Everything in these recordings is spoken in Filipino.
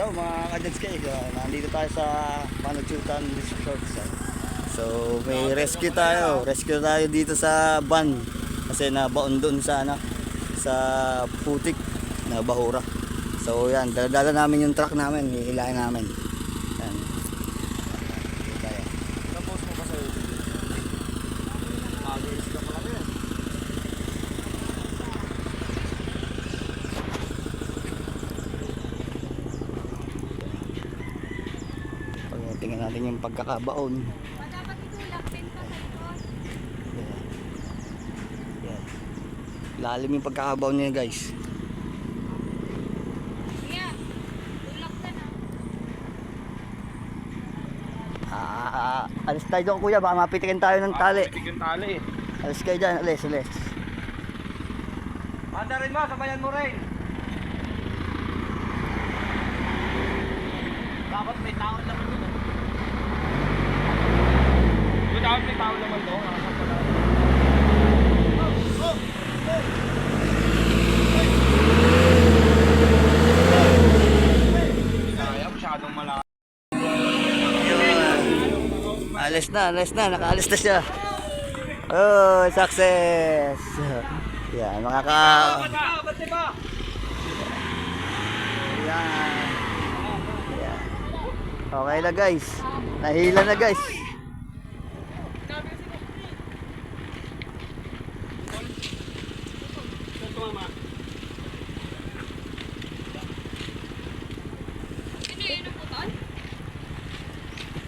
So mga kadets kayo, nandito tayo sa Panuchutan Resort. So may rescue tayo, rescue tayo dito sa van kasi nabaon doon sa ano, sa putik na bahura. So yan, dala namin yung truck namin, hihilahin namin. Yan. Tayo. Tapos mo pa sa'yo. Mag-alis ka pala rin. Tingnan natin yung pagkakabaon. Yan. Yan. Lalim yung pagkakabaon niya guys. Ah, alis tayo dyan kuya, baka mapitikin tayo ng tali. Yung tali eh. Alis kayo dyan, alis, alis. Anda rin mo, sabayan mo rin. Dapat may tao naman doon. Tao naman doon. Nakasap na. Kaya masyadong malakas. Alis na, alis na, nakaalis na siya. Oh, success! Yan, makaka... Yan. Yan. Okay na guys. Nahila na guys.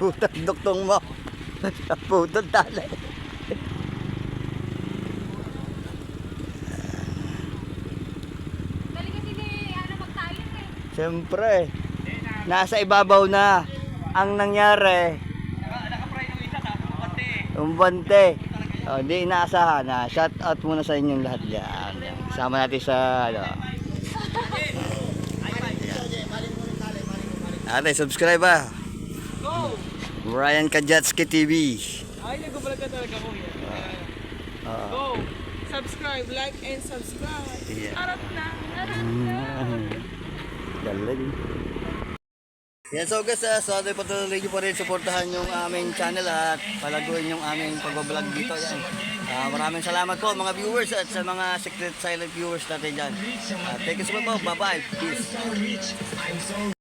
Putang duktong mo. Putang tali. Dali kasi ni, ano, magtayo eh. Siyempre. Nasa ibabaw na. Ang nangyari, Nakapray ng isa, tapos pati. umbante. Oh, di inaasahan na. Shout out muna sa inyong lahat dyan. Sama natin sa ano. Ate, subscribe ah. Go! Ryan Kajatski TV. Ay, ka talaga ko. Go! Subscribe, like, and subscribe. Yeah. Arap na, arap na. Galing. Yan so guys, uh, so atin patuloy nyo pa rin suportahan yung aming channel at palaguin yung aming pagbablog dito. Yan. Ah, maraming salamat po mga viewers at sa mga secret silent viewers natin dyan. Uh, thank you so much po. Bye-bye. Peace.